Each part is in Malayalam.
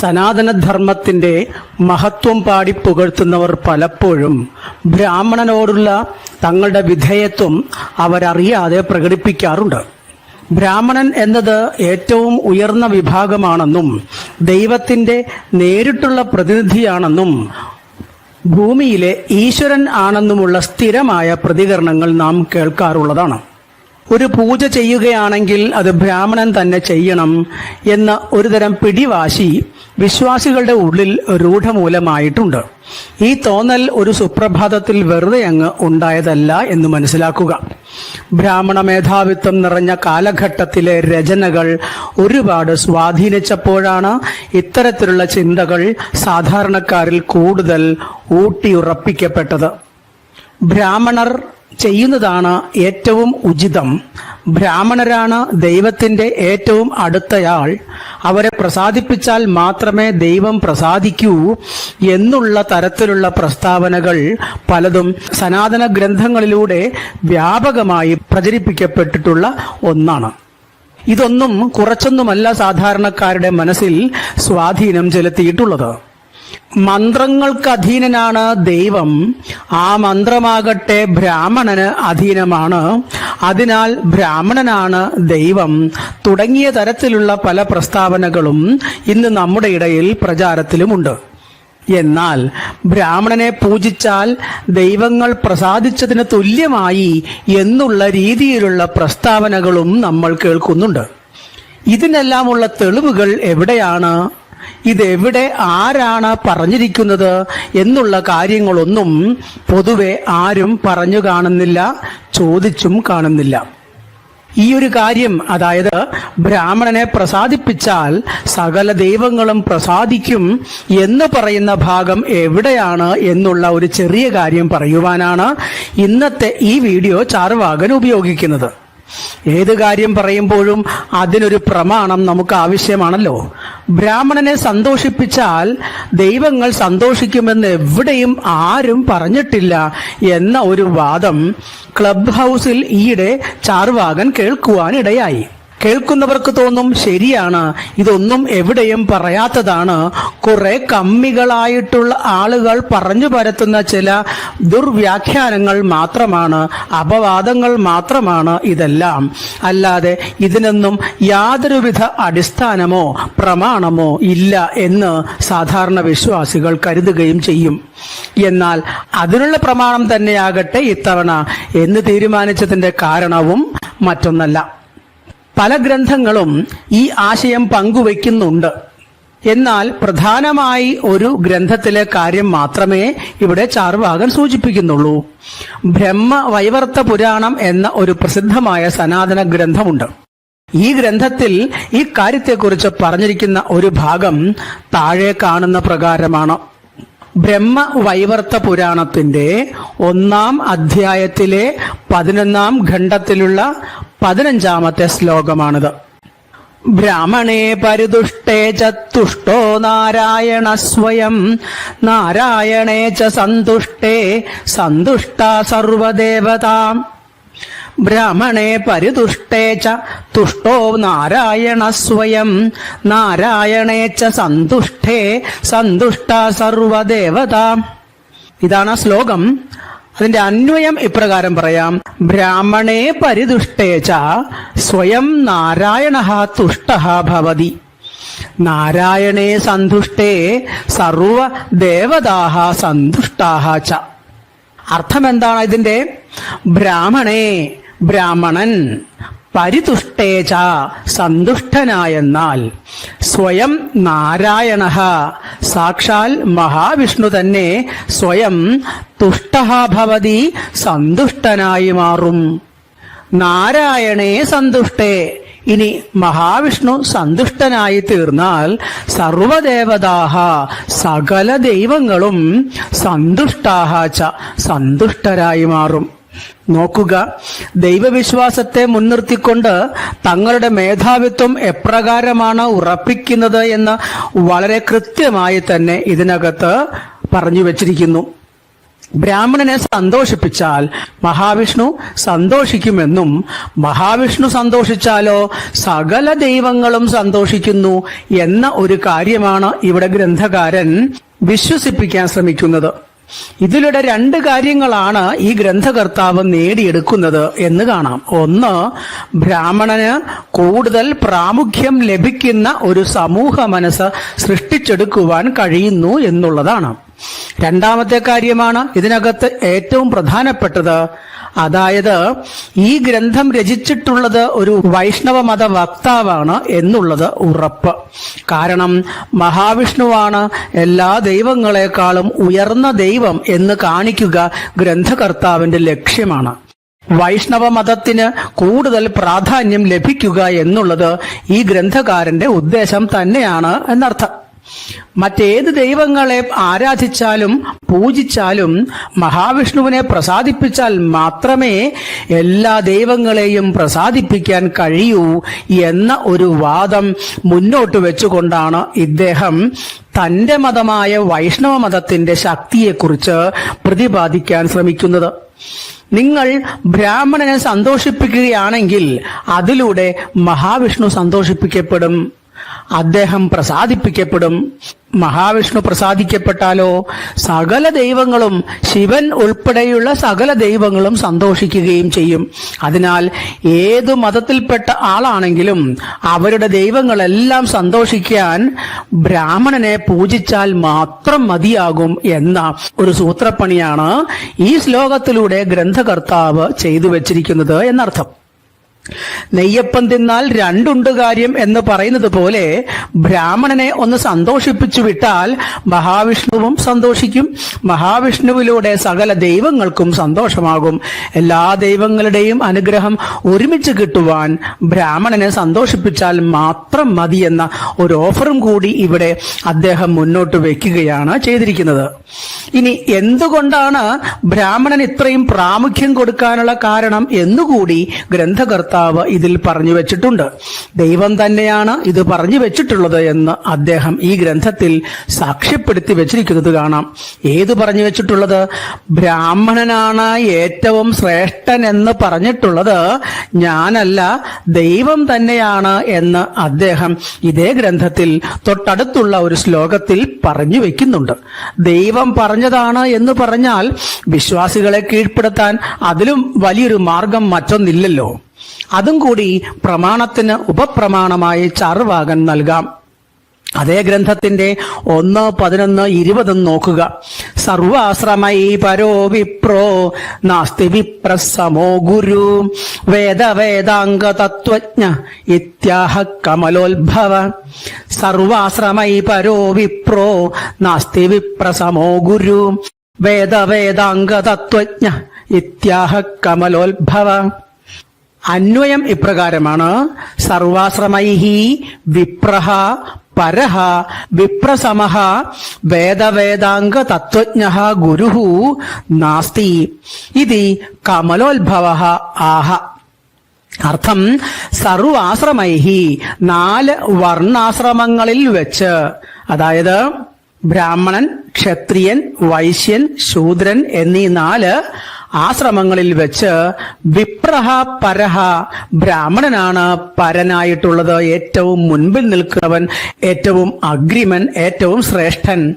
സനാതനധർമ്മത്തിന്റെ മഹത്വം പാടി പുകഴ്ത്തുന്നവർ പലപ്പോഴും ബ്രാഹ്മണനോടുള്ള തങ്ങളുടെ വിധേയത്വം അവരറിയാതെ പ്രകടിപ്പിക്കാറുണ്ട്. ബ്രാഹ്മണൻ എന്നത് ഏറ്റവും ഉയർന്ന വിഭാഗമാണെന്നും ദൈവത്തിന്റെ നേരിട്ടുള്ള പ്രതിനിധിയാണെന്നും ഭൂമിയിലെ ഈശ്വരൻ ആണെന്നുമുള്ള സ്ഥിരമായ പ്രതികരണങ്ങൾ നാം കേൾക്കാറുള്ളതാണ്. ഒരു പൂജ ചെയ്യുകയാണെങ്കിൽ അത് ബ്രാഹ്മണൻ തന്നെ ചെയ്യണം എന്ന ഒരുതരം പിടിവാശി വിശ്വാസികളുടെ ഉള്ളിൽ രൂഢമൂലമായിട്ടുണ്ട്. ഈ തോന്നൽ ഒരു സുപ്രഭാതത്തിൽ വെറുതെ അങ്ങ് ഉണ്ടായതല്ല എന്ന് മനസ്സിലാക്കുക. ബ്രാഹ്മണ മേധാവിത്വം നിറഞ്ഞ കാലഘട്ടത്തിലെ രചനകൾ ഒരുപാട് സ്വാധീനിച്ചപ്പോഴാണ് ഇത്തരത്തിലുള്ള ചിന്തകൾ സാധാരണക്കാരിൽ കൂടുതൽ ഊട്ടിയുറപ്പിക്കപ്പെട്ടത്. ബ്രാഹ്മണർ ചെയ്യുന്നതാണ് ഏറ്റവും ഉചിതം. ബ്രാഹ്മണരാണ് ദൈവത്തിന്റെ ഏറ്റവും അടുത്തയാൾ. അവരെ പ്രസാദിപ്പിച്ചാൽ മാത്രമേ ദൈവം പ്രസാദിക്കൂ എന്നുള്ള തരത്തിലുള്ള പ്രസ്താവനകൾ പലതും സനാതന ഗ്രന്ഥങ്ങളിലൂടെ വ്യാപകമായി പ്രചരിപ്പിക്കപ്പെട്ടിട്ടുള്ള ഒന്നാണ്. ഇതൊന്നും കുറച്ചൊന്നുമല്ല സാധാരണക്കാരുടെ മനസ്സിൽ സ്വാധീനം ചെലുത്തിയിട്ടുള്ളത്. മന്ത്രങ്ങൾക്ക് അധീനനാണ് ദൈവം. ആ മന്ത്രമാകട്ടെ ബ്രാഹ്മണന് അധീനമാണ്. അതിനാൽ ബ്രാഹ്മണനാണ് ദൈവം. തുടങ്ങിയ തരത്തിലുള്ള പല പ്രസ്താവനകളും ഇന്ന് നമ്മുടെ ഇടയിൽ പ്രചാരത്തിലുമുണ്ട്. എന്നാൽ ബ്രാഹ്മണനെ പൂജിച്ചാൽ ദൈവങ്ങൾ പ്രസാദിച്ചതിന് തുല്യമായി എന്നുള്ള രീതിയിലുള്ള പ്രസ്താവനകളും നമ്മൾ കേൾക്കുന്നുണ്ട്. ഇതിനെല്ലാമുള്ള തെളിവുകൾ എവിടെയാണ്? ഇതെവിടെ ആരാണ് പറഞ്ഞിരിക്കുന്നത് എന്നുള്ള കാര്യങ്ങളൊന്നും പൊതുവെ ആരും പറഞ്ഞു കാണുന്നില്ല ചോദിച്ചും കാണുന്നില്ല. ഈ ഒരു കാര്യം അതായത് ബ്രാഹ്മണനെ പ്രസാദിപ്പിച്ചാൽ സകല ദൈവങ്ങളും പ്രസാദിക്കും എന്ന് പറയുന്ന ഭാഗം എവിടെയാണ് എന്നുള്ള ഒരു ചെറിയ കാര്യം പറയുവാനാണ് ഇന്നത്തെ ഈ വീഡിയോ ചാർവാകൻ ഉപയോഗിക്കുന്നത്. ഏത് കാര്യം പറയുമ്പോഴും അതിനൊരു പ്രമാണം നമുക്ക് ആവശ്യമാണല്ലോ. ബ്രാഹ്മണനെ സന്തോഷിപ്പിച്ചാൽ ദൈവങ്ങൾ സന്തോഷിക്കുമെന്ന് എവിടെയും ആരും പറഞ്ഞിട്ടില്ല എന്ന ഒരു വാദം ക്ലബ് ഹൗസിൽ ഈയിടെ ചാർവാകൻ കേൾക്കുവാനിടയായി. കേൾക്കുന്നവർക്ക് തോന്നും ശരിയാണ്. ഇതൊന്നും എവിടെയും പറയാത്തതാണ്. കുറെ കമ്മികളായിട്ടുള്ള ആളുകൾ പറഞ്ഞു പരത്തുന്ന ചില ദുർവ്യാഖ്യാനങ്ങൾ മാത്രമാണ്. അപവാദങ്ങൾ മാത്രമാണ് ഇതെല്ലാം. അല്ലാതെ ഇതിനൊന്നും യാതൊരുവിധ അടിസ്ഥാനമോ പ്രമാണമോ ഇല്ല എന്ന് സാധാരണ വിശ്വാസികൾ കരുതുകയും ചെയ്യും. എന്നാൽ അതിനുള്ള പ്രമാണം തന്നെയാകട്ടെ ഇത്തവണ എന്ന് തീരുമാനിച്ചതിന്റെ കാരണവും മറ്റൊന്നല്ല. പല ഗ്രന്ഥങ്ങളും ഈ ആശയം പങ്കുവയ്ക്കുന്നുണ്ട്. എന്നാൽ പ്രധാനമായി ഒരു ഗ്രന്ഥത്തിലെ കാര്യം മാത്രമേ ഇവിടെ ചാർവാകൻ സൂചിപ്പിക്കുന്നുള്ളൂ. ബ്രഹ്മ വൈവർത്ത പുരാണം എന്ന ഒരു പ്രസിദ്ധമായ സനാതന ഗ്രന്ഥമുണ്ട്. ഈ ഗ്രന്ഥത്തിൽ ഈ കാര്യത്തെക്കുറിച്ച് പറഞ്ഞിരിക്കുന്ന ഒരു ഭാഗം താഴെ കാണുന്ന പ്രകാരമാണ്. ബ്രഹ്മ വൈവർത്ത പുരാണത്തിന്റെ ഒന്നാം അധ്യായത്തിലെ പതിനൊന്നാം ഖണ്ഡത്തിലുള്ള പതിനഞ്ചാമത്തെ ശ്ലോകമാണിത്. ബ്രാഹ്മണേ പരിതുഷ്ടേ ചുഷ്ടോ നാരായണ സ്വയം. നാരായണേ ച സന്തുഷ്ടേ സന്തുഷ്ട സർവദേവതാം. ബ്രാഹ്മണേ പരിതുഷ്ടേ ച തുഷ്ടോ നാരായണ സ്വയം. നാരായണേ ച സന്തുഷ്ടേ സന്തുഷ്ട സർവദേവതാം. ഇതാണ് ശ്ലോകം. അതിന്റെ അന്വയം ഇപ്രകാരം പറയാം. ബ്രാഹ്മണേ പരിതുഷ്ടേച്ച സ്വയം നാരായണ തുഷ്ട ഭവതി. നാരായണേ സന്തുഷ്ടേ സർവ ദേവതാഹ സന്തുഷ്ടാഹ ച. അർത്ഥം എന്താണ് ഇതിന്റെ? ബ്രാഹ്മണേ ബ്രാഹ്മണൻ പരിതുഷ്ടേച്ച സന്തുഷ്ടനായെന്നാൽ സ്വയം നാരായണ. സാക്ഷാൽ മഹാവിഷ്ണു തന്നെ സ്വയം തുഷ്ടഹാഭവതി ഭവതി സന്തുഷ്ടനായി മാറും. നാരായണേ സന്തുഷ്ടേ. ഇനി മഹാവിഷ്ണു സന്തുഷ്ടനായി തീർന്നാൽ സർവദേവതാഹ സകല ദൈവങ്ങളും സന്തുഷ്ടാഹ ച സന്തുഷ്ടരായി മാറും. നോക്കുക. ദൈവവിശ്വാസത്തെ മുൻനിർത്തിക്കൊണ്ട് തങ്ങളുടെ മേധാവിത്വം എപ്രകാരമാണ് ഉറപ്പിക്കുന്നത് എന്ന് വളരെ കൃത്യമായി തന്നെ ഇതിനകത്ത് പറഞ്ഞു വച്ചിരിക്കുന്നു. ബ്രാഹ്മണനെ സന്തോഷിപ്പിച്ചാൽ മഹാവിഷ്ണു സന്തോഷിക്കുമെന്നും മഹാവിഷ്ണു സന്തോഷിച്ചാലോ സകല ദൈവങ്ങളും സന്തോഷിക്കുന്നു എന്ന ഒരു കാര്യമാണ് ഇവിടെ ഗ്രന്ഥകാരൻ വിശ്വസിപ്പിക്കാൻ ശ്രമിക്കുന്നത്. ഇതിലൂടെ രണ്ട് കാര്യങ്ങളാണ് ഈ ഗ്രന്ഥകർത്താവ് നേടിയെടുക്കുന്നത് എന്ന് കാണാം. ഒന്ന് ബ്രാഹ്മണന് കൂടുതൽ പ്രാമുഖ്യം ലഭിക്കുന്ന ഒരു സമൂഹ മനസ്സ് സൃഷ്ടിച്ചെടുക്കുവാൻ കഴിയുന്നു എന്നുള്ളതാണ്. രണ്ടാമത്തെ കാര്യമാണ് ഇതിനകത്ത് ഏറ്റവും പ്രധാനപ്പെട്ടത്. അതായത് ഈ ഗ്രന്ഥം രചിച്ചിട്ടുള്ളത് ഒരു വൈഷ്ണവ മത വക്താവാണ് എന്നുള്ളത് ഉറപ്പ്. കാരണം മഹാവിഷ്ണുവാണ് എല്ലാ ദൈവങ്ങളെക്കാളും ഉയർന്ന ദൈവം എന്ന് കാണിക്കുക ഗ്രന്ഥകർത്താവിന്റെ ലക്ഷ്യമാണ്. വൈഷ്ണവ മതത്തിന് കൂടുതൽ പ്രാധാന്യം ലഭിക്കുക എന്നുള്ളത് ഈ ഗ്രന്ഥകാരന്റെ ഉദ്ദേശം തന്നെയാണ് എന്നർത്ഥം. മറ്റേത് ദൈവങ്ങളെ ആരാധിച്ചാലും പൂജിച്ചാലും മഹാവിഷ്ണുവിനെ പ്രസാദിപ്പിച്ചാൽ മാത്രമേ എല്ലാ ദൈവങ്ങളെയും പ്രസാദിപ്പിക്കാൻ കഴിയൂ എന്ന ഒരു വാദം മുന്നോട്ട് വെച്ചുകൊണ്ടാണ് ഇദ്ദേഹം തന്റെ മതമായ വൈഷ്ണവ മതത്തിന്റെ ശക്തിയെക്കുറിച്ച് പ്രതിപാദിക്കാൻ ശ്രമിക്കുന്നത്. നിങ്ങൾ ബ്രാഹ്മണനെ സന്തോഷിപ്പിക്കുകയാണെങ്കിൽ അതിലൂടെ മഹാവിഷ്ണു സന്തോഷിപ്പിക്കപ്പെടും. അദ്ദേഹം പ്രസാദിപ്പിക്കപ്പെടും. മഹാവിഷ്ണു പ്രസാദിക്കപ്പെട്ടാലോ? സകല ദൈവങ്ങളും ശിവൻ ഉൾപ്പെടെയുള്ള സകല ദൈവങ്ങളും സന്തോഷിക്കുകയും ചെയ്യും. അതിനാൽ ഏതു മതത്തിൽപ്പെട്ട ആളാണെങ്കിലും അവരുടെ ദൈവങ്ങളെല്ലാം സന്തോഷിക്കാൻ ബ്രാഹ്മണനെ പൂജിച്ചാൽ മാത്രം മതിയാകും എന്ന ഒരു സൂത്രപ്പണിയാണ് ഈ ശ്ലോകത്തിലൂടെ ഗ്രന്ഥകർത്താവ് ചെയ്തു വച്ചിരിക്കുന്നത് എന്നർത്ഥം. നെയ്യപ്പം തിന്നാൽ രണ്ടുണ്ട് കാര്യം എന്ന് പറയുന്നത് പോലെ ബ്രാഹ്മണനെ ഒന്ന് സന്തോഷിപ്പിച്ചു വിട്ടാൽ മഹാവിഷ്ണുവും സന്തോഷിക്കും. മഹാവിഷ്ണുവിലൂടെ സകല ദൈവങ്ങൾക്കും സന്തോഷമാകും. എല്ലാ ദൈവങ്ങളുടെയും അനുഗ്രഹം ഒരുമിച്ച് കിട്ടുവാൻ ബ്രാഹ്മണനെ സന്തോഷിപ്പിച്ചാൽ മാത്രം മതിയെന്ന ഒരു ഓഫറും കൂടി ഇവിടെ അദ്ദേഹം മുന്നോട്ട് വെക്കുകയാണ് ചെയ്തിരിക്കുന്നത്. ഇനി എന്തുകൊണ്ടാണ് ബ്രാഹ്മണൻ ഇത്രയും പ്രാമുഖ്യം കൊടുക്കാനുള്ള കാരണം എന്നുകൂടി ഗ്രന്ഥകർത്താവ് ഇതിൽ പറഞ്ഞു വെച്ചിട്ടുണ്ട്. ദൈവം തന്നെയാണ് ഇത് പറഞ്ഞു വെച്ചിട്ടുള്ളത് എന്ന് അദ്ദേഹം ഈ ഗ്രന്ഥത്തിൽ സാക്ഷ്യപ്പെടുത്തി വെച്ചിരിക്കുന്നത് കാണാം. ഏത് പറഞ്ഞു വെച്ചിട്ടുള്ളത്? ബ്രാഹ്മണനാണ് ഏറ്റവും ശ്രേഷ്ഠൻ എന്ന് പറഞ്ഞിട്ടുള്ളത് ഞാനല്ല ദൈവം തന്നെയാണ് എന്ന് അദ്ദേഹം ഇതേ ഗ്രന്ഥത്തിൽ തൊട്ടടുത്തുള്ള ഒരു ശ്ലോകത്തിൽ പറഞ്ഞു വെക്കുന്നുണ്ട്. ദൈവം പറഞ്ഞതാണ് എന്ന് പറഞ്ഞാൽ വിശ്വാസികളെ കീഴ്പ്പെടുത്താൻ അതിലും വലിയൊരു മാർഗം മറ്റൊന്നില്ലല്ലോ. അതും കൂടി പ്രമാണത്തിന് ഉപപ്രമാണമായി ചാർവാകൻ നൽകാം. അതേ ഗ്രന്ഥത്തിന്റെ ഒന്ന് പതിനൊന്ന് ഇരുപതും നോക്കുക. സർവാശ്രമൈ പരോ വിപ്രോ നാസ്തി വിപ്രസമോ ഗുരു. വേദവേദാംഗ തത്വജ്ഞ ഇത്യാഹ കമലോത്ഭവ. സർവാശ്രമൈ പരോ വിപ്രോ നാസ്തി വിപ്രസമോ ഗുരു. വേദവേദാംഗ തത്വജ്ഞ ഇത്യാഹ കമലോത്ഭവ. അന്വയം ഇപ്രകാരമാണ്. സർവാശ്രമൈഹി വിപ്രഹ പരഹ വിപ്രസമഹ വേദവേദാംഗ തത്വജ്ഞ ഗുരുഹു നാസ്തി. ഇത് കമലോത്ഭവ ആഹ. അർത്ഥം സർവാശ്രമൈഹി നാല് വർണാശ്രമങ്ങളിൽ വെച്ച്. അതായത് ബ്രാഹ്മണൻ ക്ഷത്രിയൻ വൈശ്യൻ ശൂദ്രൻ എന്നീ നാല് ആശ്രമങ്ങളിൽ വെച്ച് വിപ്രഹ പരഹ ബ്രാഹ്മണനാണ് പരനായിട്ടുള്ളത്. ഏറ്റവും മുൻപിൽ നിൽക്കുന്നവൻ ഏറ്റവും അഗ്രിമൻ ഏറ്റവും ശ്രേഷ്ഠൻ.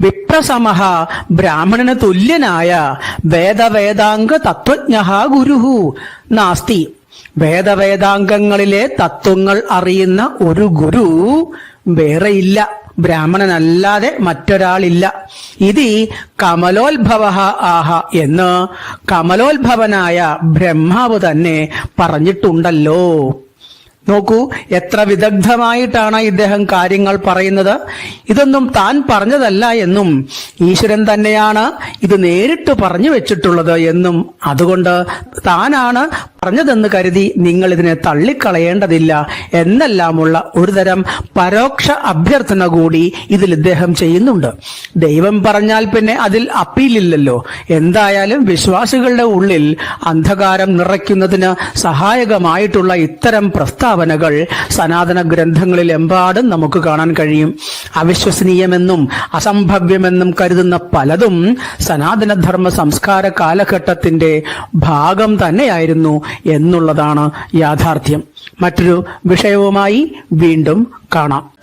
വിപ്രസമഹ ബ്രാഹ്മണന് തുല്യനായ വേദവേദാംഗ തത്വജ്ഞ ഗുരുഹു. നാസ്തി. വേദവേദാംഗങ്ങളിലെ തത്വങ്ങൾ അറിയുന്ന ഒരു ഗുരു വേറെയില്ല. ബ്രാഹ്മണനല്ലാതെ മറ്റൊരാളില്ല. ഇതി കമലോത്ഭവ ആഹ എന്ന് കമലോത്ഭവനായ ബ്രഹ്മാവ് തന്നെ പറഞ്ഞിട്ടുണ്ടല്ലോ. നോക്കൂ എത്ര വിദഗ്ധമായിട്ടാണ് ഇദ്ദേഹം കാര്യങ്ങൾ പറയുന്നത്. ഇതൊന്നും താൻ പറഞ്ഞതല്ല എന്നും ഈശ്വരൻ തന്നെയാണ് ഇത് നേരിട്ട് പറഞ്ഞു വെച്ചിട്ടുള്ളത് എന്നും. അതുകൊണ്ട് താനാണ് പറഞ്ഞതെന്ന് കരുതി നിങ്ങൾ ഇതിനെ തള്ളിക്കളയേണ്ടതില്ല എന്നെല്ലാമുള്ള ഒരുതരം പരോക്ഷ അഭ്യർത്ഥന കൂടി ഇതിൽ ഇദ്ദേഹം ചെയ്യുന്നുണ്ട്. ദൈവം പറഞ്ഞാൽ പിന്നെ അതിൽ അപ്പീലില്ലല്ലോ. എന്തായാലും വിശ്വാസികളുടെ ഉള്ളിൽ അന്ധകാരം നിറയ്ക്കുന്നതിന് സഹായകമായിട്ടുള്ള ഇത്തരം പ്രസ്താവനകൾ സനാതന ഗ്രന്ഥങ്ങളിൽ എമ്പാടും നമുക്ക് കാണാൻ കഴിയും. അവിശ്വസനീയമെന്നും അസംഭവ്യമെന്നും കരുതുന്ന പലതും സനാതനധർമ്മ സംസ്കാര കാലഘട്ടത്തിന്റെ ഭാഗം തന്നെയായിരുന്നു. എന്നുള്ളതാണ് യാഥാർത്ഥ്യം. മറ്റൊരു വിഷയവുമായി വീണ്ടും കാണാം.